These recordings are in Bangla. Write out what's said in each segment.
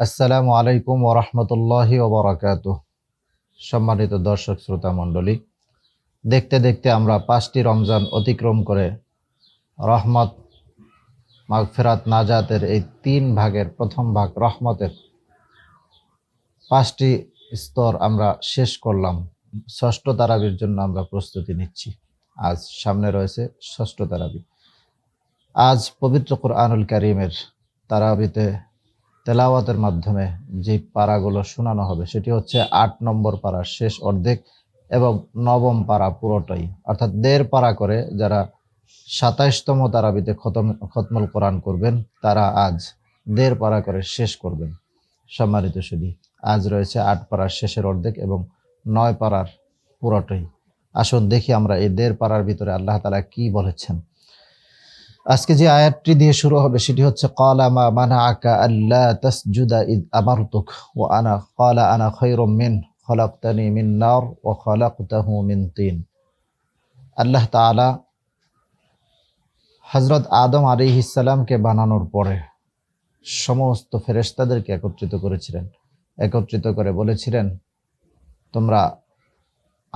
আসসালামু আলাইকুম ওরহমতুল্লাহি ওবরাকাত সম্মানিত দর্শক, শ্রোতা, মণ্ডলী, দেখতে দেখতে আমরা পাঁচটি রমজান অতিক্রম করে রহমত, মাগফেরাত, নাজাতের এই তিন ভাগের প্রথম ভাগ রহমতের পাঁচটি স্তর আমরা শেষ করলাম। ষষ্ঠ তারাবির জন্য আমরা প্রস্তুতি নিচ্ছি। আজ সামনে রয়েছে ষষ্ঠ তারাবি। আজ পবিত্র কোরআনুল করিমের তারাবিতে তেলাওয়াতের মাধ্যমে যে পাড়াগুলো শোনানো হবে, সেটি হচ্ছে আট নম্বর পাড়ার শেষ অর্ধেক এবং নবম পাড়া পুরোটাই। অর্থাৎ দেড় পাড়া করে যারা সাতাইশতম তারাবিতে খতম, খতমল কোরআন করবেন, তারা আজ দেড় পাড়া করে শেষ করবেন। সম্মানিত সুদী আজ রয়েছে আট পাড়ার শেষের অর্ধেক এবং নয় পাড়ার পুরোটাই। আসুন দেখি আমরা এই দেড় পাড়ার ভিতরে আল্লাহ তালা কি বলেছেন। আজকে যে আয়াতটি দিয়ে শুরু হবে সেটি হচ্ছে, ক্বালা মা মানাআকা আল্লা তাসজুদা ইদ আমারতুক, ওয়া আনা, ক্বালা আনা খায়রুম মিন, খলাকতানি মিন নার, ওয়া খলাকতাহু মিন তিন। আল্লাহ তাআলা হযরত আদম আলাইহিস সালামকে বানানোর পরে সমস্ত ফেরেশতাদেরকে একত্রিত করেছিলেন। একত্রিত করে বলেছিলেন, তোমরা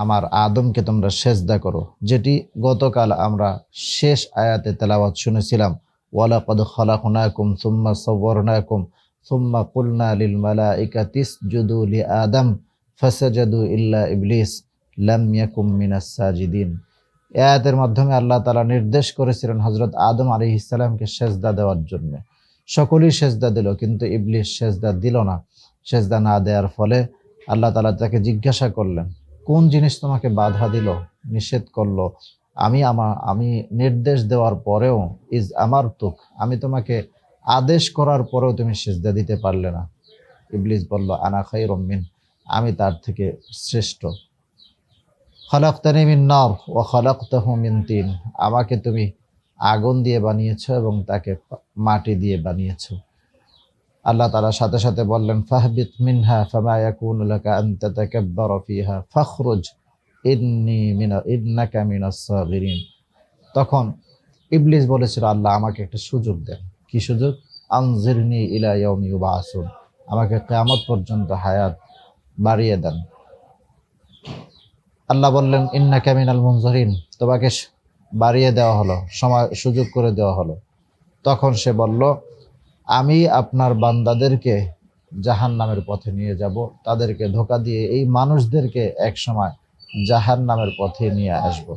আমার আদমকে তোমরা সেজদা করো, যেটি গতকাল আমরা শেষ আয়াতে তেলাওয়াত শুনেছিলাম। ওয়ালাকাদ খালাকনাকুম সুম্মা সাওয়ারনাকুম, সুম্মা কুলনা লিল মালাইকাতি ইসজুদু লি আদম, ফাসাজাদু ইল্লা ইবলিস, লাম ইয়াকুম মিনাস সাজিদিন। এই আয়াতের মাধ্যমে আল্লাহ তাআলা নির্দেশ করেছিলেন হজরত আদম আলাইহিস সালামকে সেজদা দেওয়ার জন্য। সকলেই সেজদা দিল, কিন্তু ইবলিস সেজদা দিল না। সেজদা না দেওয়ার ফলে আল্লাহ তালা তাকে জিজ্ঞাসা করলেন কোন জিনিস তোমাকে বাধা দিল, নিষেধ করল, আমি আমার আমি নির্দেশ দেওয়ার পরেও ইজ আমার তুক, আমি তোমাকে আদেশ করার পরেও তুমি সেজদা দিতে পারলে না। ইবলিস বলল, আনা খাই রম্মিন আমি তার থেকে শ্রেষ্ঠ। খলাক্তানি মিন নর ও খলাক্তাহু মিন তিন, আমাকে তুমি আগুন দিয়ে বানিয়েছ এবং তাকে মাটি দিয়ে বানিয়েছ। আল্লাহ তাআলা সাথে সাথে বললেন, ফাহবিত মিনহা ফামা ইয়াকুনু লাকা আন তাতাকাব্বারা ফিহা, ফাখরুজ ইন্নী মিনা, ইন্নাকা মিনাস সাগিরিন। তখন ইবলিস বলেছিল, আল্লাহ, আমাকে একটা সুযোগ দেন। কি সুযোগ? আনজিরনি ইলা ইয়াউমি ইউবাসুন। আমাকে কিয়ামত পর্যন্ত হায়াত বাড়িয়ে দেন। আল্লাহ বললেন ইন্না মিনাল মুনজারিন। তোমাকে বাড়িয়ে দেওয়া হলো, সময়, সুযোগ করে দেওয়া হলো। তখন সে বলল আমি আপনার বান্দাদেরকে জাহান নামের পথে নিয়ে যাব। তাদেরকে ধোকা দিয়ে এই মানুষদেরকে এক সময় জাহান নামের পথে নিয়ে আসব।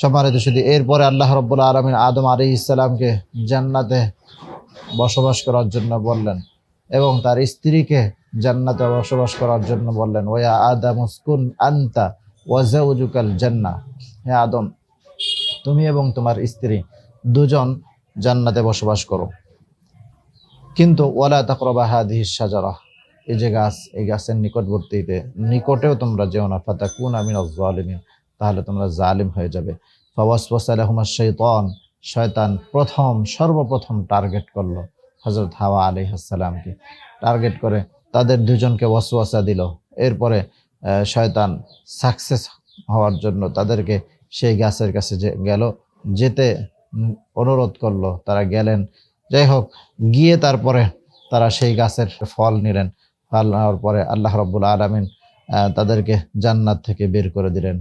সম্মানিত শুধু এরপরে আল্লাহ রব্বুল আলমিন আদম আলী ইসলামকে জান্নাতে বসবাস করার জন্য বললেন এবং তার স্ত্রীকে জান্নাতে বসবাস করার জন্য বললেন, ওয়া আদম উসকুন আন্তা ওয়াজাউজুকাল জান্না হ্যাঁ আদম, তুমি এবং তোমার স্ত্রী দুজন জান্নাতে বসবাস করো। কিন্তু ওয়ালা তাকরবা হাদিহি সাজারা এই যে গাছ, এই গাছের নিকটবর্তীতে, নিকটেও তোমরা যেও না ফাতা কুন আমিন জালিমিন, তাহলে তোমরা জালিম হয়ে যাবে। ফাওয়াসওয়াসালাহুমা শৈতান শয়তান প্রথম, সর্বপ্রথম টার্গেট করল হজরত হাওয়া আলাইহাসালামকে টার্গেট করে তাদের দুজনকে ওয়াসওয়াসা দিল। এরপরে শয়তান সাকসেস হওয়ার জন্য তাদেরকে সেই গাছের কাছে যে গেল, যেতে অনুরোধ করল। তারা গেলেন যাই হোক, গিয়ে তারপরে তারা সেই গাছের ফল নিলেন। ফল নেওয়ার পরে আল্লাহ রব্বুল আলমিন তাদেরকে জান্নাত থেকে বের করে দিলেন।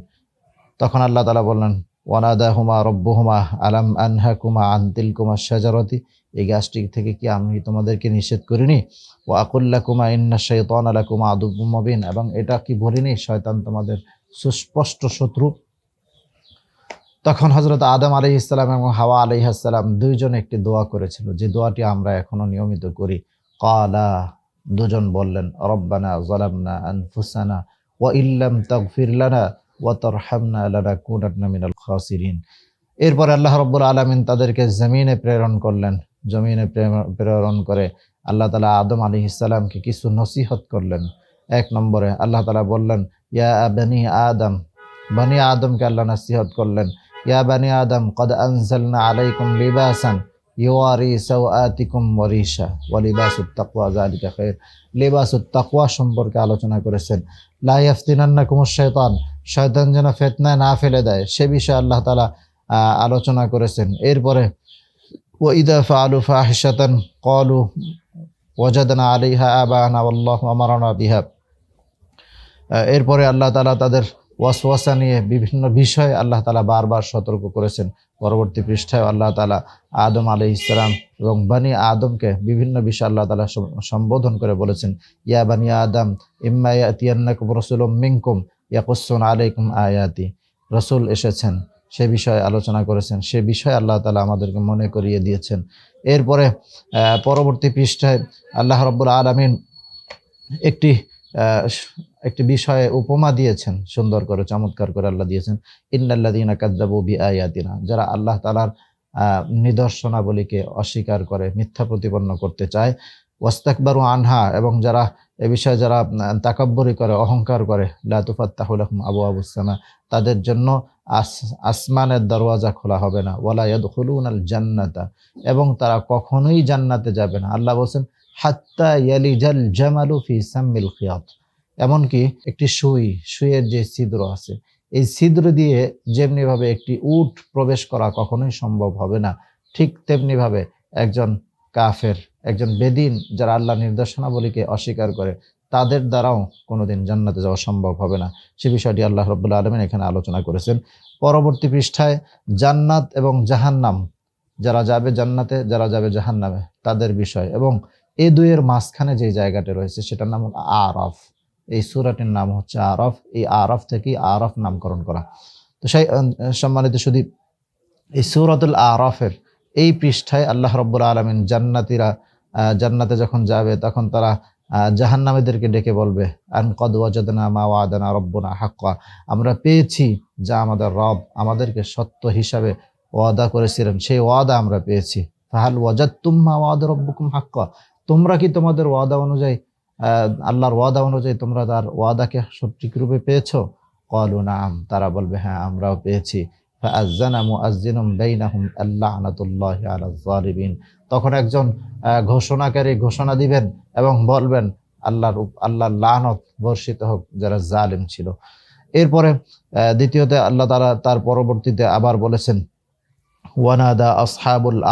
তখন আল্লাহ তালা বললেন ওয়ানাদা হুমা রব্বু হুমা আলাম আনহা কুমা আন্তিল কুমা শাজারতি? এই গাছটি থেকে কি আমি তোমাদেরকে নিষেধ করিনি? ও আকুল্লা কুমা ইন্না শৈতান আলা কুমা আদুবিন এবং এটা কি বলিনি? শয়তান তোমাদের সুস্পষ্ট শত্রু। তখন হজরত আদম আলি ইসলাম এবং হাওয়া আলি আসসালাম দুইজন একটি দোয়া করেছিল। যে দোয়াটি আমরা এখনও নিয়মিত করি। কালা দুজন বললেন, রব্বানা জলামনা আনফুসানা ওয়া ইল্লাম লানা ওয়া তারহামনা লানাকুনান্না মিনাল খাসিরিন। এরপর আল্লাহ রব্বুল আলামিন তাদেরকে জমিনে প্রেরণ করলেন। জমিনে প্রেরণ করে আল্লাহ তালা আদম আলী ইসলামকে কিছু নসিহত করলেন। এক নম্বরে আল্লাহ তালা বললেন, ইয়া বানি আদম। বানি আদমকে আল্লাহ নসিহত করলেন। ইয়া বানি আদম, কদ আনজালনা আলাইকুম লিবাসান ইউয়ারি সাওআতিকুম ওয়ারিশা ওয়া লিবাসুত তাকওয়া, যালিকা খায়র লিবাসুত তাকওয়া সম্পর্কে আলোচনা করেছেন। লা ইয়াফতিনান্নাকুমুশ শাইতান শয়তান যেন ফিতনায় না ফেলে দেয়, সে বিষয়ে আল্লাহ তাআলা আলোচনা করেছেন। এরপরে, ওয়া ইদা ফাআলু ফাহিশাতান ক্বালু ওয়াজাদনা আলিহা আবানা আল্লাহ আমারানা বিহা। এরপরে আল্লাহ তালা তাদের ওয়াসওয়াসা নিয়ে বিভিন্ন বিষয়ে আল্লাহ তালা বারবার সতর্ক করেছেন। পরবর্তী পৃষ্ঠায় আল্লাহ তালা আদম আলি ইসলাম এবং বানি আদমকে বিভিন্ন বিষয়ে আল্লাহ তালা সম্বোধন করে বলেছেন, ইয়া বানি আদম, ইম্মা রসুলুম মিনকুম ইয়াকুসুন আলাইকুম আয়াতি। রসুল এসেছেন, সে বিষয়ে আলোচনা করেছেন, সে বিষয়ে আল্লাহ তালা আমাদেরকে মনে করিয়ে দিয়েছেন। এরপরে পরবর্তী পৃষ্ঠায় আল্লাহ রব্বুল আলমিন একটি একটি বিষয়ে উপমা দিয়েছেন, সুন্দর করে, চমৎকার করে আল্লাহ দিয়েছেন ইন্নাল্লাদিনা কাদ্দাবু বি আয়াতিনা যারা আল্লাহ তালার নিদর্শনাবলীকে অস্বীকার করে, মিথ্যা প্রতিপন্ন করতে চায়, ওয়াস্তাকবারু আনহা এবং যারা এ বিষয়ে যারা তাকাব্বরি করে, অহংকার করে লাতুফাত্তাহুলাহম আবু আবুসামা তাদের জন্য আস, আসমানের দরওয়াজা খোলা হবে না, ওয়ালা ইয়াদখুলুন আল জান্নাতা এবং তারা কখনোই জান্নাতে যাবে না। আল্লাহ বলছেন, হাত্তা ইয়ালিজাল জামালু ফি সাম্মিল খিয়াত এমনকি একটি সুই, সুইয়ের যে ছিদ্র আছে, এই ছিদ্র দিয়ে যেমনিভাবে একটি উট প্রবেশ করা কখনোই সম্ভব হবে না। ঠিক তেমনিভাবে একজন কাফের, একজন বেদিন যারা আল্লাহ নির্দেশনাবলীকে অস্বীকার করে, তাদের দ্বারাও কোনোদিন জান্নাতে যাওয়া সম্ভব হবে না। সে বিষয়টি আল্লাহ রব্বুল্লা আলমিন এখানে আলোচনা করেছেন। পরবর্তী পৃষ্ঠায় জান্নাত এবং জাহান্নাম, যারা যাবে জান্নাতে, যারা যাবে জাহান্নামে, তাদের বিষয় এবং এ দুইয়ের মাঝখানে যে জায়গাটা রয়েছে, সেটার নাম আরফ। এই সুরাটির নাম হচ্ছে আরফ। এই আরফ থেকেই আরফ নামকরণ করা। তো সেই সম্মানিত শুধু এই সুরাতুল আরফের এই পৃষ্ঠায় আল্লাহ রব্বুল আলমিন জান্নাতিরা জান্নাতে যখন যাবে, তখন তারা জাহান্নামীদেরকে ডেকে বলবে আন কদ ওয়াজাদনা মা ওয়াদানা রব্বনা হাক্কা। আমরা পেয়েছি যা আমাদের রব আমাদেরকে সত্য হিসাবে ওয়াদা করেছিলেন। সেই ওয়াদা আমরা পেয়েছি। ফাহাল ওয়াজাদ তুম্মা ওয়াদা রব্বুকুম হাক্কা। তোমরা কি তোমাদের ওয়াদা অনুযায়ী আল্লাহর ওয়াদা অনুযায়ী তোমরা তার ওয়াদাকে সঠিক রূপে পেয়েছ? কলু নাম তারা বলবে হ্যাঁ আমরাও পেয়েছি। তখন একজন ঘোষণাকারী ঘোষণা দিবেন এবং বলবেন, আল্লাহর আল্লাহর লানত বর্ষিত হোক, যারা জালিম ছিল। এরপরে দ্বিতীয়তে আল্লাহ তারা তার পরবর্তীতে আবার বলেছেন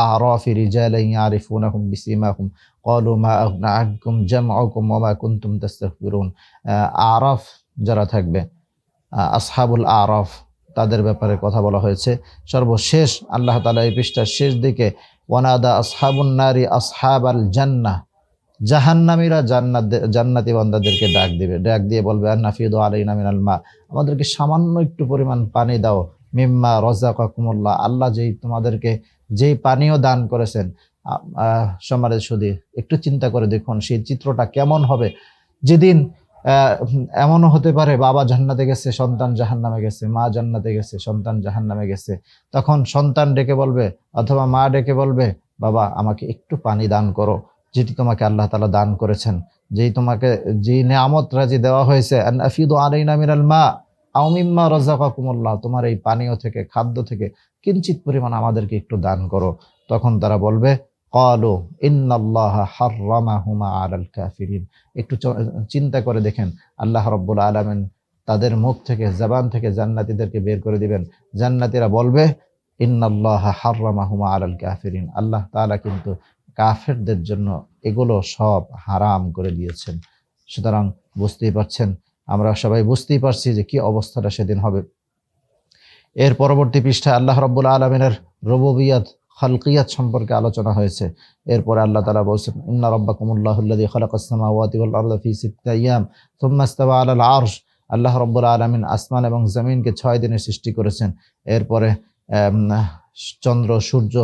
আরাফি রিজালান ইয়ারিফুনাহুম বিসিমাহুম ক্বালু মা আগনা আনকুম জামউকুম ওয়া মা কুনতুম তাস্তাকবিরুন আহ, আরাফ যারা থাকবে আসহাবুল আরাফ তাদের ব্যাপারে কথা বলা হয়েছে। সর্বশেষ আল্লাহ তাআলা এই পৃষ্ঠার শেষ দিকে ওয়ানাদা আসহাবুন নারী আসহাব আল জান্নাহ জাহান্নামীরা জান্নাত জান্নাতি বান্দাদেরকে ডাক দিবে। ডাক দিয়ে বলবে আর নাফিদ আলাইনা মিনাল মা। আমাদেরকে সামান্য একটু পরিমাণ পানি দাও মিম্মা রজা রজাকাকুমুল্লাহ আল্লাহ যেই তোমাদেরকে যেই পানীয় দান করেছেন আহ, সুদী একটু চিন্তা করে দেখুন সেই চিত্রটা কেমন হবে। যেদিন এমনও হতে পারে বাবা জান্নাতে গেছে সন্তান জাহান্নামে গেছে মা জান্নাতে গেছে সন্তান জাহান্নামে গেছে। তখন সন্তান ডেকে বলবে অথবা মা ডেকে বলবে বাবা আমাকে একটু পানি দান করো যেটি তোমাকে আল্লাহ তালা দান করেছেন। যেই তোমাকে যেই নেয়ামত রাজি দেওয়া হয়েছে আফিদু আলাইনা মিনাল মা। আউমিম্মা রাজাকাকুমুল্লাহ তোমার এই পানীয় থেকে, খাদ্য থেকে কিঞ্চিত পরিমাণ আমাদেরকে একটু দান করো। তখন তারা বলবে, কলো ইন্নাল্লাহ হাররামাহুমা আল কাফিরিন। একটু চিন্তা করে দেখেন, আল্লাহ রব্বুল আলামিন তাদের মুখ থেকে, জবান থেকে জান্নাতীদেরকে বের করে দিবেন। জান্নাতীরা বলবে, ইন্নাল্লাহ হাররামাহুমা আল কাফিরিন। আল্লাহ তাআলা কিন্তু কাফেরদের জন্য এগুলো সব হারাম করে দিয়েছেন। সুতরাং বুঝতেই পারছেন আমরা সবাই বুঝতেই পারছি যে কি অবস্থাটা সেদিন হবে। এর পরবর্তী পৃষ্ঠায় আল্লাহ রব্বুল আলমিনের রববিয়াত, খালকিয়াত সম্পর্কে আলোচনা হয়েছে। এরপরে আল্লাহ তালা বলছেন, ইন্না রব্বাকুমুল্লাহুল্লাযী খালাকাস সামাওয়াতি ওয়াল আরদা ফি সিত্তি আইয়াম থুম্মা ইস্তাওয়া আলাল আরশ। আল্লাহ রব্বুল আলামিন আসমান এবং জমিনকে ছয় দিনে সৃষ্টি করেছেন। এরপরে চন্দ্র, সূর্য,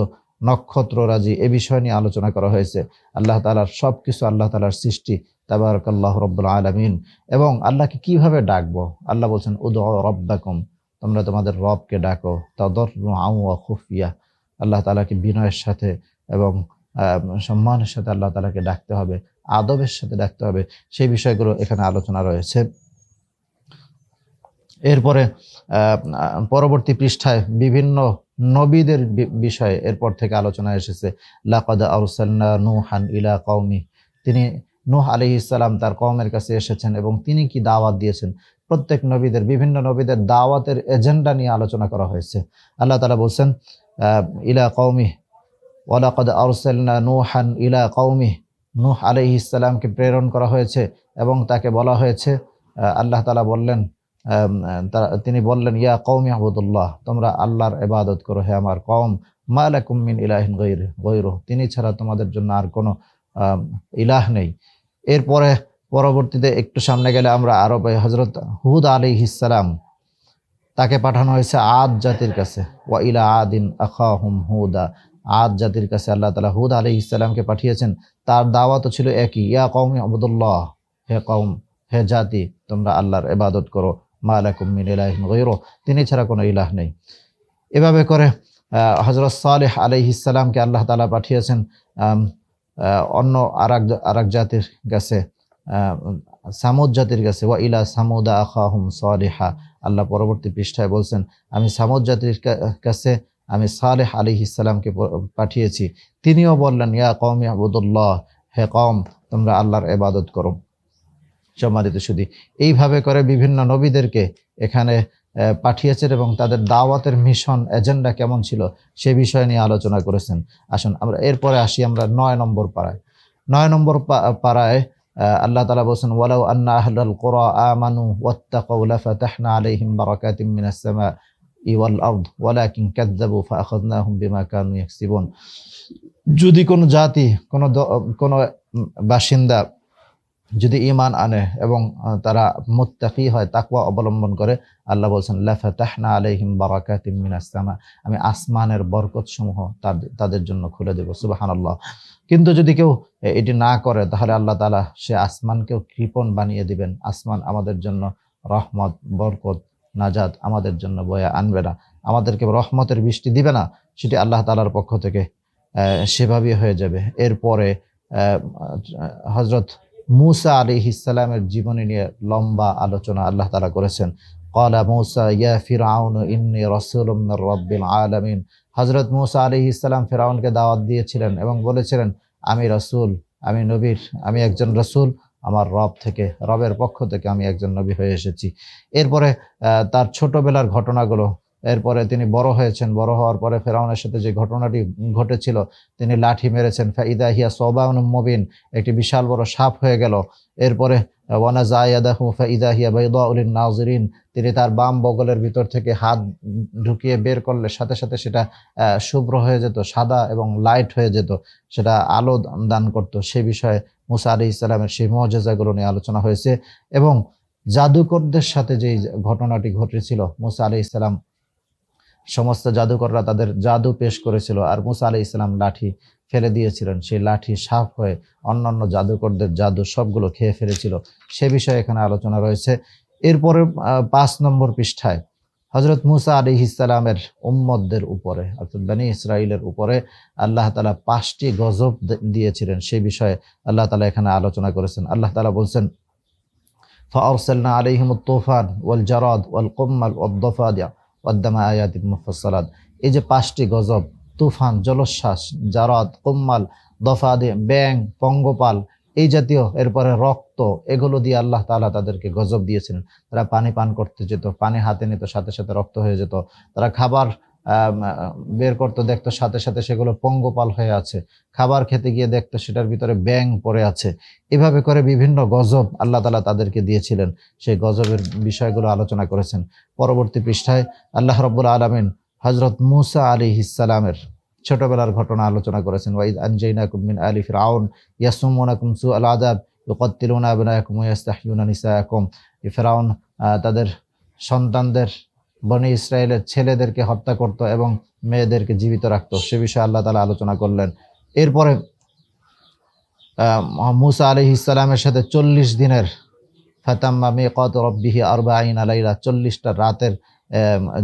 নক্ষত্র, রাজি, এ বিষয় নিয়ে আলোচনা করা হয়েছে। আল্লাহ তালার সব কিছু আল্লাহ তালার সৃষ্টি তাবারক আল্লাহ রব্বুল আলমিন। এবং আল্লাহকে কীভাবে ডাকবো? আল্লাহ বলছেন উদ রব্বাকুম। তোমরা তোমাদের রবকে ডাকো। তাদর আউ খুফিয়া। আল্লাহ তালাকে বিনয়ের সাথে এবং সম্মানের সাথে আল্লাহ তালাকে ডাকতে হবে। আদবের সাথে ডাকতে হবে। সেই বিষয়গুলো এখানে আলোচনা রয়েছে। এরপরে পরবর্তী পৃষ্ঠায় বিভিন্ন নবীদের বিষয়ে এরপর থেকে আলোচনা এসেছে। লাকাদ আরসালনা নুহান ইলা কওমি। তিনি নূহ আলাইহিস সালাম তার কওমের কাছে এসেছেন এবং তিনি কি দাওয়াত দিয়েছেন? প্রত্যেক নবীদের, বিভিন্ন নবীদের দাওয়াতের এজেন্ডা নিয়ে আলোচনা করা হয়েছে। আল্লাহ তালা বলছেন ইলা কওমি ওয়ালাকাদ আরসালনা নূহান ইলা কৌমি নূহ আলাইহিস ইসলামকে প্রেরণ করা হয়েছে এবং তাকে বলা হয়েছে আল্লাহ তালা বললেন তিনি বললেন, ইয়া কৌম আহবুদুল্লাহ তোমরা আল্লাহর এবাদত করো, হে আমার কম মালাকুম মিন ইলাহিন গৈর গৈর তিনি ছাড়া তোমাদের জন্য আর কোনো ইলাহ নেই। এরপরে পরবর্তীতে একটু সামনে গেলে আমরা আরও পাই হজরত হুদ আলী ইসালাম তাকে পাঠানো হয়েছে আদ জাতির কাছে। ওয়া ইলা আদিন আখাহুম হুদা। আদ জাতির কাছে আল্লাহ তালা হুদ আলী ইসালামকে পাঠিয়েছেন। তার দাওয়াতও ছিল একই, ইয়া কৌম আবদুল্লাহ, হে কৌম হে জাতি, তোমরা আল্লাহর এবাদত করো। ইলাহিন গৈরো তিনি ছাড়া কোনো ইলাহ নেই। এভাবে করে হজরত সালেহ আলাইহিসালামকে আল্লাহ তালা পাঠিয়েছেন। অন্য আরাক আরাক জাতির কাছে সামুদ জাতির কাছে, ওয়া ইলা সামুদা আখাহুম সালিহা। আল্লাহ পরবর্তী পৃষ্ঠায় বলছেন, আমি সামুদ জাতির কাছে আমি সালেহ আলী ইসালামকে পাঠিয়েছি। তিনিও বললেন, ইয়া কৌম আবুদুল্লাহ, হে কম তোমরা আল্লাহর এবাদত করো। সম্মানিত শুধু এইভাবে করে বিভিন্ন নবীদেরকে এখানে পাঠিয়েছেন এবং তাদের দাওয়াতের মিশন এজেন্ডা কেমন ছিল সে বিষয় নিয়ে আলোচনা করেছেন। আসুন, আমরা এরপরে আসি আমরা নয় নম্বর পাড়ায়। নয় নম্বর পাড়ায় আল্লাহ তালা বলছেন, ওয়ালাউ আন্না আহলাল কোরআ আমানু ওয়াত্তাকাউ লাফাতাহনা আলাইহিম বারাকাতিম মিনাস সামা ওয়াল আরদ, ওয়ালাকিন কাযযাবু ফাআখাযনাহুম বিমা কানু ইয়াকসিবুন। যদি কোনো জাতি, কোনো কোনো বাসিন্দা যদি ইমান আনে এবং তারা মুত্তাকি হয়, তাকওয়া অবলম্বন করে, আল্লাহ বলছেন, লাফাতাহনা আলাইহিম বারাকাতিম সামা আমি আসমানের বরকত সমূহ তাদের জন্য খুলে দেব, সুবহানাল্লাহ। কিন্তু যদি কেউ এটি না করে, তাহলে আল্লাহ তাআলা সে আসমানকেও কৃপণ বানিয়ে দিবেন। আসমান আমাদের জন্য রহমত, বরকত নাজাদ আমাদের জন্য বয়ে আনবে না। আমাদেরকে রহমতের বৃষ্টি দিবে না। সেটি আল্লাহ তালার পক্ষ থেকে সেভাবেই হয়ে যাবে। এরপরে হজরত মুসা আলী ইসালামের জীবনী নিয়ে লম্বা আলোচনা আল্লাহ তালা করেছেন। কলা মৌসা, ইয়া ফিরাউন ইন্নি রসুলুম রব্বিল আলামিন। হজরত মুসা আলী ইসলাম ফেরাউনকে দাওয়াত দিয়েছিলেন এবং বলেছিলেন, আমি রসুল, আমি নবীর, আমি একজন রসুল, আমার রব থেকে, রবের পক্ষ থেকে আমি একজন নবী হয়ে এসেছি। এরপরে তার ছোটবেলার ঘটনাগুলো এরপরে তিনি বড় হয়েছেন, বড় হওয়ার পরে ফেরাউনের সাথে যে ঘটনাটি ঘটেছিল, তিনি লাঠি মেরেছেন। ফাইদা হিয়া সোবাউন মবিন, একটি বিশাল বড় সাপ হয়ে গেল। এরপরে, ওয়ানা জায়াদাহু ফাইদা হিয়া বাইদাউলিন নাজরিন, তিনি তার বাম বগলের ভিতর থেকে হাত ঢুকিয়ে বের করলে সাথে সাথে সেটা শুভ্র হয়ে যেত, সাদা এবং লাইট হয়ে যেত, সেটা আলো দান করত। সে বিষয়ে মুসা আলি ইসলামের সেই মজেজাগুলো নিয়ে আলোচনা হয়েছে এবং জাদুকরদের সাথে যে ঘটনাটি ঘটেছিল, মুসা আলি ইসলাম সমস্ত জাদুকররা তাদের জাদু পেশ করেছিল আর মুসা আলি ইসলাম লাঠি ফেলে দিয়েছিলেন সেই লাঠি সাফ হয়ে অন্যান্য জাদুকরদের জাদু সবগুলো খেয়ে ফেলেছিল সে বিষয়ে এখানে আলোচনা রয়েছে এরপরে আহ, পাঁচ নম্বর পৃষ্ঠায় হজরত মুসা আলী ইসলামের উম্মদদের উপরে অর্থাৎ বানী ইসরায়েলের উপরে আল্লাহ তালা পাঁচটি গজব দে- দিয়েছিলেন সেই বিষয়ে আল্লাহ তালা এখানে আলোচনা করেছেন আল্লাহ তালা বলছেন فأرسلنا عليهم الطوفان والجراد والقمل والضفادع ওয়াদ্দামা আয়াদিব মুফসলাদ এই যে পাঁচটি গজব, তুফান, জলোচ্ছ্বাস জারদ কোম্মাল, দফাদে, ব্যাং, পঙ্গপাল, এই জাতীয়, এরপরে রক্ত, এগুলো দিয়ে আল্লাহ তালা তাদেরকে গজব দিয়েছিলেন। তারা পানি পান করতে যেত, পানি হাতে নিত, সাথে সাথে রক্ত হয়ে যেত। তারা খাবার বের করতো দেখতো সাথে সাথে সেগুলো পঙ্গপাল হয়ে আছে। খাবার খেতে গিয়ে দেখতো সেটার ভিতরে ব্যাং পড়ে আছে। এভাবে করে বিভিন্ন গজব আল্লাহ তালা তাদেরকে দিয়েছিলেন। সেই গজবের বিষয়গুলো আলোচনা করেছেন। পরবর্তী পৃষ্ঠায় আল্লাহ রব্বুল আলমিন হজরত মুসা আলী ইসালামের ছোটবেলার ঘটনা আলোচনা করেছেন। ওয়াইদ আনজাইনাকুম মিন আলি ফিরআউন ইয়াসুমুনাকুম সু আল আযাব ইউকাত্তিলুনা আবনায়াকুম ওয়া ইস্তাহইয়ুনা নিসায়াকুম আহ, তাদের সন্তানদের বনি ইসরায়েলের ছেলেদেরকে হত্যা করত এবং মেয়েদেরকে জীবিত রাখতো। সে বিষয়ে আল্লাহ তালা আলোচনা করলেন। এরপরে মুসা আলী ইসালামের সাথে চল্লিশ দিনের ফাতাম্মা মিকাত রব্বিহি আরবাঈন আলাইলা চল্লিশটা রাতের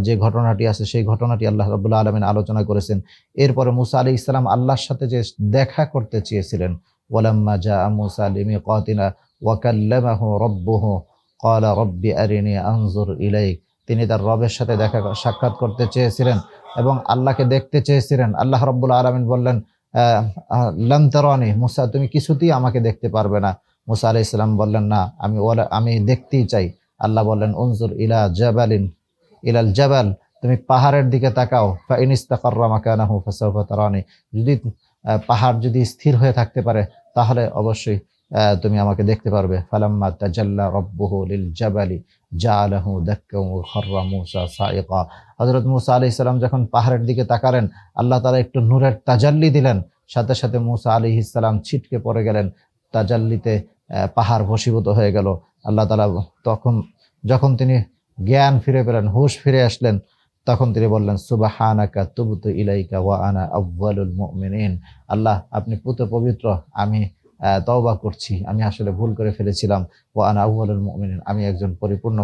যে ঘটনাটি আছে, সেই ঘটনাটি আল্লাহ রাবুল্লাহ আলমিন আলোচনা করেছেন। এরপরে মুসা আলী ইসলাম আল্লাহর সাথে যে দেখা করতে চেয়েছিলেন, ওয়ালাম্মা জা মুসা আলী মিকাতিনা ওয়াকাল্লামাহু রব্বুহু, ক্বালা রব্বি আরিনি আনজুর ইলাইক। তিনি তার রবের সাথে দেখা সাক্ষাৎ করতে চেয়েছিলেন এবং আল্লাহকে দেখতে চেয়েছিলেন। আল্লাহ রব্বুল আলমিন বললেন লাম মুসা, তুমি কিছুতেই আমাকে দেখতে পারবে না। মুসা আলাইহিস সালাম বললেন, না, আমি ওলা, আমি দেখতেই চাই। আল্লাহ বললেন, উনজুর ইলা জাবালিন, ইলাল জাবাল, তুমি পাহাড়ের দিকে তাকাও। ফা যদি পাহাড় যদি স্থির হয়ে থাকতে পারে, তাহলে অবশ্যই তুমি আমাকে দেখতে পারবে। ফালাম্মা তাজাল্লা রব্বুহু লিল জাবালি খাররা মূসা সাইকা। হযরত মূসা আলাইহিস সালাম যখন পাহাড়ের দিকে তাকালেন, আল্লাহ তালা একটু নূরের তাজাল্লি দিলেন। সাথে সাথে মুসা আলাইহিস সালাম ছিটকে পড়ে গেলেন, তাজাল্লিতে পাহাড় ভসীভূত হয়ে গেল। আল্লাহ তালা তখন, যখন তিনি জ্ঞান ফিরে পেলেন, হুশ ফিরে আসলেন, তখন তিনি বললেন, সুবাহানাকা তুবতু ইলাইকা ওয়া আনা আউয়ালুল মুমিনিন। আল্লাহ, আপনি পুত পবিত্র, আমি তওবা করছি। আমি আসলে ভুল করে ফেলেছিলাম। ও আনা আউয়ালুল মুমিনিন, আমি একজন পরিপূর্ণ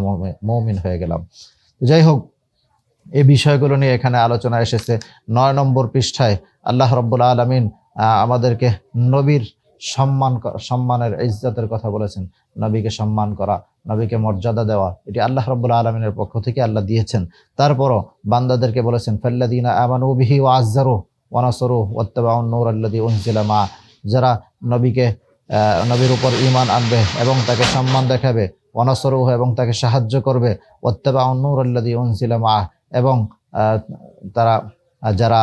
মৌমিন হয়ে গেলাম। যাই হোক, এই বিষয়গুলো নিয়ে এখানে আলোচনা এসেছে নয় নম্বর পৃষ্ঠায়। আল্লাহ রব্বুল আলমিন আমাদেরকে নবীর সম্মান সম্মানের ইজ্জতের কথা বলেছেন। নবীকে সম্মান করা, নবীকে মর্যাদা দেওয়া, এটি আল্লাহ রব্বুল আলমিনের পক্ষ থেকে আল্লাহ দিয়েছেন। তারপরও বান্দাদেরকে বলেছেন ফাল্লাদিনা আমানু বিহি ওয়া আজ্জারু ওয়ানাসরু ওয়াত্তাবাউন নূর আল্লাযী উনজিলা মা যারা নবীকে নবীর উপর ঈমান আনবে এবং তাকে সম্মান দেখাবে ওয়ানাসরু এবং তাকে সাহায্য করবে ওয়াত্তাবাউন নূর আল্লাযী উনজিলা মা এবং তারা, যারা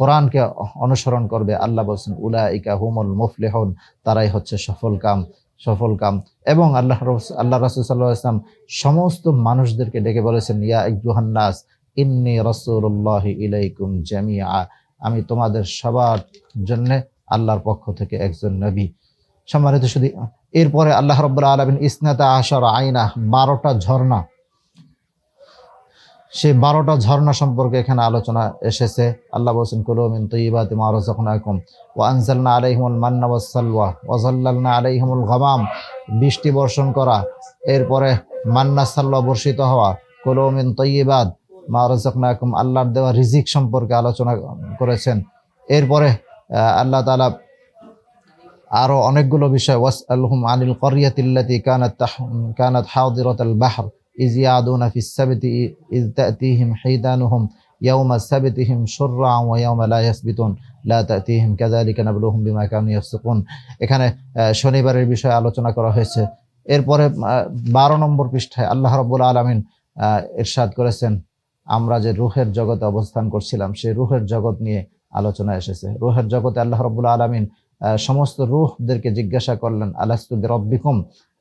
কোরআনকে অনুসরণ করবে, আল্লাহ বলছেন উলা ইকা হুমুল মুফলিহুন, তারাই হচ্ছে সফল কাম সফল কাম। এবং আল্লাহ আল্লাহ রাসূল সাল্লাল্লাহু আলাইহি ওয়াসাল্লাম সমস্ত মানুষদেরকে ডেকে বলেছেন, ইয়া আইয়ুহান নাস ইন্নী রাসূলুল্লাহি ইলাইকুম জামিআ। আমি তোমাদের সবার জন্য আল্লাহর পক্ষ থেকে একজন নবী। সম্মানিত শুধু এরপরে আল্লাহ রব্বুল আলামিন ইসনাতা আশার আইনা, বারোটা ঝর্ণা। সেই বারোটা ঝর্ণা সম্পর্কে এখানে আলোচনা এসেছে। আল্লাহ বলছেন কুলুমিন তৈবাতি মা রাযাকনাকুম, ওয়া আনজালনা আলাইহিমুল মান্না ওয়াস সালওয়া, ওয়া যাল্লালনা আলাইহিমুল গামাম, বৃষ্টি বর্ষণ করা, এরপরে মান্না সাল্লা বর্ষিত হওয়া কুলুমিন তৈবাদ মা রাযাকনাকুম, আল্লাহর দেওয়া রিজিক সম্পর্কে আলোচনা করেছেন। এরপরে আল্লাহ তাআলা আরও অনেকগুলো বিষয় ওয়াস আলহুম আনিল করিয়াতিল্লাতি কানাত কানাত হাদিরাতাল বাহর ইজ তাতিহিম হিদানুহুম এখানে শনিবারের বিষয়ে আলোচনা করা হয়েছে। এরপরে বারো নম্বর পৃষ্ঠায় আল্লাহ রাব্বুল আলামিন ইরশাদ করেছেন, আমরা যে রুহের জগতে অবস্থান করছিলাম, সেই রুহের জগৎ নিয়ে আলোচনা এসেছে। রুহের জগতে আল্লাহ রাব্বুল আলামিন সমস্ত রুহদেরকে জিজ্ঞাসা করলেন, আলাস্তু রব্বিকুম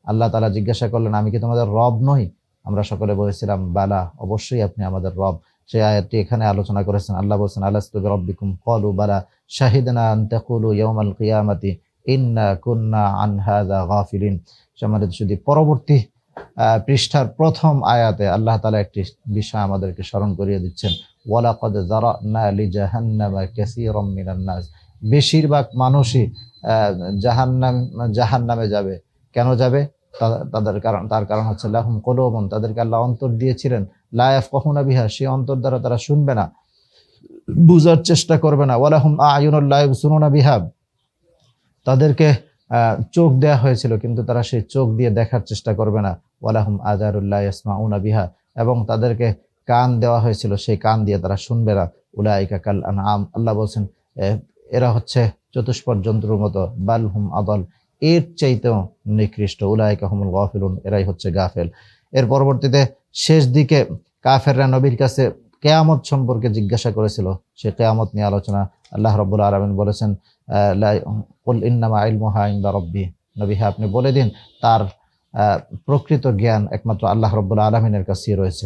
আল্লাহ তালা জিজ্ঞাসা করলেন, আমি কি তোমাদের রব নই? আমরা সকলে বলেছিলাম, বালা, অবশ্যই আপনি আমাদের রব। সেই আয়াতটি এখানে আলোচনা করেছেন। আল্লাহ বলছেন, আলাস্তু রব্বিকুম কলু, বালা, শাহিদনা কিয়ামাতি, ইন্না কুন্না আন হাযা গাফিলিন। সম্মানিত শুধু পরবর্তী পৃষ্ঠার প্রথম আয়াতে আল্লাহ তালা একটি বিষয় আমাদেরকে স্মরণ করিয়ে দিচ্ছেন। ওয়ালাকাদ যারানা লিজাহান্নামা কাসীরাম মিনান নাস। বেশিরভাগ মানুষই জাহান্নাম, জাহান্নামে যাবে। কেন যাবে? তাদের কারণ, তার কারণ হচ্ছে লাহুম কলবন, তাদেরকে আল্লাহ অন্তর দিয়েছিলেন। লায়াফ কখনো বিহা সেই অন্তর দ্বারা তারা শুনবে না, বুঝার চেষ্টা করবে না। ওয়ালাহুম আয়ুনুল লাইব সুনুনা বিহা। তাদেরকে চোখ দেয়া হয়েছিল, কিন্তু তারা সেই চোখ দিয়ে দেখার চেষ্টা করবে না। ওয়ালাহুম আজারুল্লাহ ইসমাউনা বিহা। এবং তাদেরকে কান দেওয়া হয়েছিল, সেই কান দিয়ে তারা শুনবে না। উলাইকা কাল আনআম। আল্লাহ বলছেন এরা হচ্ছে চতুষ্পদ জন্তুর মতো বালহুম আদল। এর চাইতেও নিকৃষ্ট। উলাইকা হুমুল গাফিলুন। এরাই হচ্ছে গাফেল। এর পরবর্তীতে শেষ দিকে কাফেররা নবীর কাছে কেয়ামত সম্পর্কে জিজ্ঞাসা করেছিল। সে কেয়ামত নিয়ে আলোচনা আল্লাহ রব্বুল আলমিন বলেছেন ইন্নামা ইলমুহা ইনদা রব্বি। নবী হ্যাঁ আপনি বলে দিন, তার প্রকৃত জ্ঞান একমাত্র আল্লাহ রব্বুল আলমিনের কাছেই রয়েছে।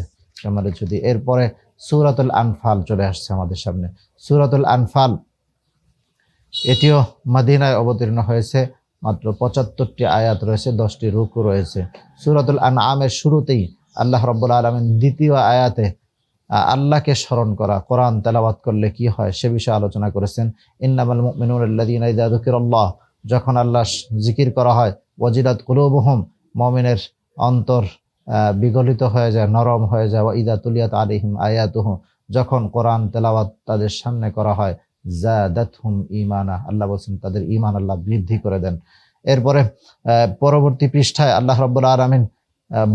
আমাদের যদি এরপরে সুরাতুল আনফাল চলে আসছে আমাদের সামনে। সুরাতুল আনফাল, এটিও মাদিনায় অবতীর্ণ হয়েছে, মাত্র পঁচাত্তরটি আয়াত রয়েছে, দশটি রুকু রয়েছে। সুরাতুল আন আমের শুরুতেই আল্লাহ রব্বুল আলমিন দ্বিতীয় আয়াতে, আল্লাহকে স্মরণ করা, কোরআন তেলাওয়াত করলে কি হয় সে বিষয়ে আলোচনা করেছেন। ইন্নামাল যুকিরাল্লাহ, যখন আল্লাহ জিকির করা হয়, ওয়াজিলাত কুলুবহম, মুমিনের অন্তর বিগলিত হয়ে যায়, নরম হয়ে যায়। ওয়া ইদা তুলিয়াত আলাইহিম আয়াতুহু, যখন কোরআন তেলাওয়াত তাদের সামনে করা হয়, জাদাতহুম ঈমানা, আল্লাহ বলছেন তাদের ঈমান আল্লাহ বৃদ্ধি করে দেন। এরপরে পরবর্তী পৃষ্ঠায় আল্লাহ রাব্বুল আলামিন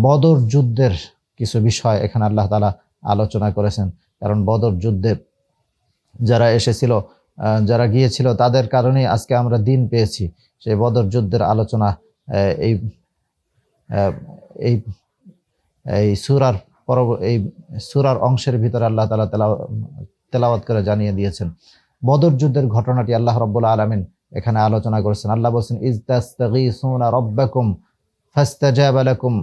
বদর যুদ্ধের কিছু বিষয় এখানে আল্লাহ তালা আলোচনা করেছেন। কারণ বদর যুদ্ধে যারা এসেছিল যারা গিয়েছিল, তাদের কারণেই আজকে আমরা দিন পেয়েছি। সেই বদর যুদ্ধের আলোচনা এই এই এই সুরার পর এই সুরার অংশের ভিতরে আল্লাহ তালা তেলা তেলাওয়াত করে জানিয়ে দিয়েছেন। বদর যুদ্ধের ঘটনাটি আল্লাহ রব্বুল আলমিন এখানে আলোচনা করেছেন। আল্লাহ বলছেন ইজতাস্তাগীসুনা রাব্বাকুম ফাস্তাজাবা লাকুম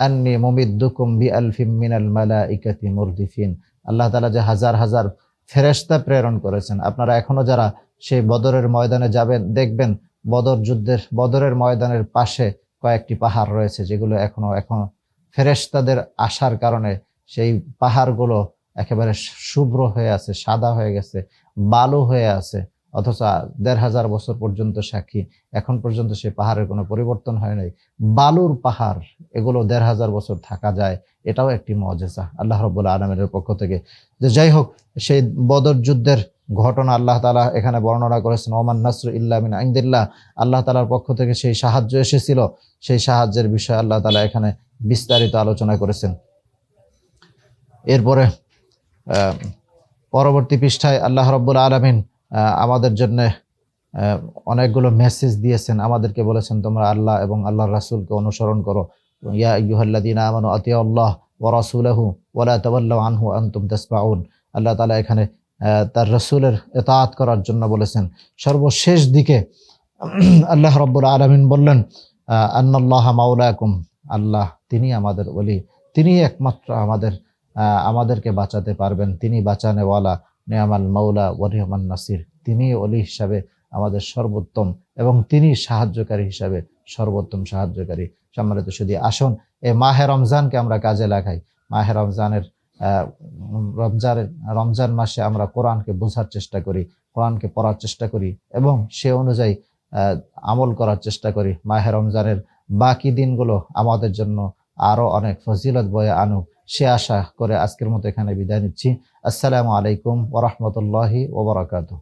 আন্নি মুমিদ্দুকুম বিআলফিম মিনাল মালাইকাতি মুরদিফিন। আল্লাহ তাআলা যে হাজার হাজার ফেরেশতা প্রেরণ করেছেন। আপনারা এখনও যারা সেই বদরের ময়দানে যাবেন, দেখবেন বদর যুদ্ধের, বদরের ময়দানের পাশে কয়েকটি পাহাড় রয়েছে, যেগুলো এখনও এখনও ফেরেশতাদের আসার কারণে সেই পাহাড়গুলো একেবারে শুভ্র হয়ে আছে, সাদা হয়ে গেছে, বালু হয়ে আছে। অথচ দেড় হাজার বছর পর্যন্ত সাক্ষী, এখন পর্যন্ত সেই পাহাড়ের কোনো পরিবর্তন হয় নাই। বালুর পাহাড়, এগুলো দেড় হাজার বছর থাকা যায়, এটাও একটি মজেসা আল্লাহ রব্বুল আলমের পক্ষ থেকে। যে যাই হোক, সেই বদর যুদ্ধের ঘটনা আল্লাহ তালা এখানে বর্ণনা করেছেন, ওমান নাসর ইল্লামিন আইন্দিল্লাহ আল্লাহ তালার পক্ষ থেকে সেই সাহায্য এসেছিল। সেই সাহায্যের বিষয়ে আল্লাহ তালা এখানে বিস্তারিত আলোচনা করেছেন। এরপরে পরবর্তী পৃষ্ঠায় আল্লাহ রব্বুল আলমিন আমাদের জন্য অনেকগুলো মেসেজ দিয়েছেন। আমাদেরকে বলেছেন, তোমরা আল্লাহ এবং আল্লাহর রাসূলকে অনুসরণ করো। ইয়া আইয়ুহাল্লাযীনা আমানু আতিউল্লাহ ওয়া রাসূলাহু ওয়া লা তাওয়াল্লাউ আনহু আনতুম তাসমাউন। আল্লাহ তাআলা এখানে তার রাসূলের ইতাআত করার জন্য বলেছেন। সর্বশেষ দিকে আল্লাহ রব্বুল আলামিন বললেন আন্নাল্লাহা মাওলাকুম। আল্লাহ তিনি আমাদের ওলি। তিনি একমাত্র আমাদের আমাদেরকে বাঁচাতে পারবেন। তিনি বাঁচানেওয়ালা, নেয়ামাল মাওলা ওয়ারিহমান নাসির। তিনি অলি হিসাবে আমাদের সর্বোত্তম এবং তিনি সাহায্যকারী হিসাবে সর্বোত্তম সাহায্যকারী। সম্মানিত শুধু আসুন এই মাহে রমজানকে আমরা কাজে লাগাই। মাহে রমজানের রমজানের রমজান মাসে আমরা কোরআনকে বোঝার চেষ্টা করি, কোরআনকে পড়ার চেষ্টা করি এবং সে অনুযায়ী আমল করার চেষ্টা করি। মাহে রমজানের বাকি দিনগুলো আমাদের জন্য আরও অনেক ফজিলত বয়ে আনুক। সে আশা করে আজকের মতো এখানে বিদায় নিচ্ছি। আসসালামু আলাইকুম ওরহমতুল্লাহি ওবরাকাতুহ